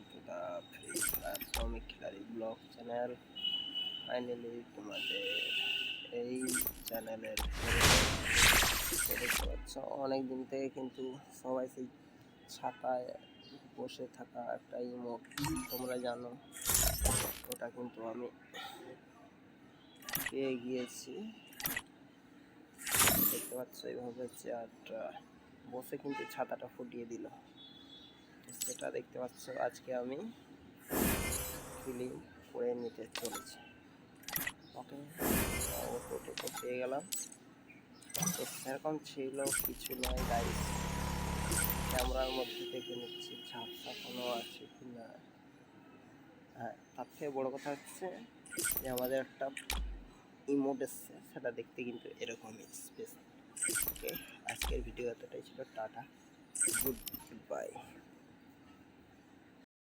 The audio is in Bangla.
Welcome to the free fire শ্রমিক খিলাড়ি ব্লগ চ্যানেল। ফাইনালি তোমাদের এই চ্যানেলের দেখতে পাচ্ছ অনেক দিন থেকে কিন্তু সবাই সেই ছাতায় বসে থাকা একটা ইমোট তোমরা জানো। ওটা কিন্তু আমি পেয়ে গিয়েছি। দেখতে পাচ্ছ, এইভাবে চেয়ারটা বসে কিন্তু ছাতাটা ফুটিয়ে দিল। সেটা দেখতে পাচ্ছ, আজকে আমি ফিলিং করে নিতে চলেছি। ওকে তো পেয়ে গেলাম। সেরকম ছিল, কিছু নয় গাড়ি ক্যামেরার মধ্যে দেখে নিচ্ছি ঝাপসা কোনো আছে কি না। হ্যাঁ তার থেকে বড়ো কথা হচ্ছে যে আমাদের একটা ইমোট এসছে, সেটা দেখতে কিন্তু এরকমই স্পেস ওকে আজকের ভিডিও এতটাই ছিল, টাটা গুড বাই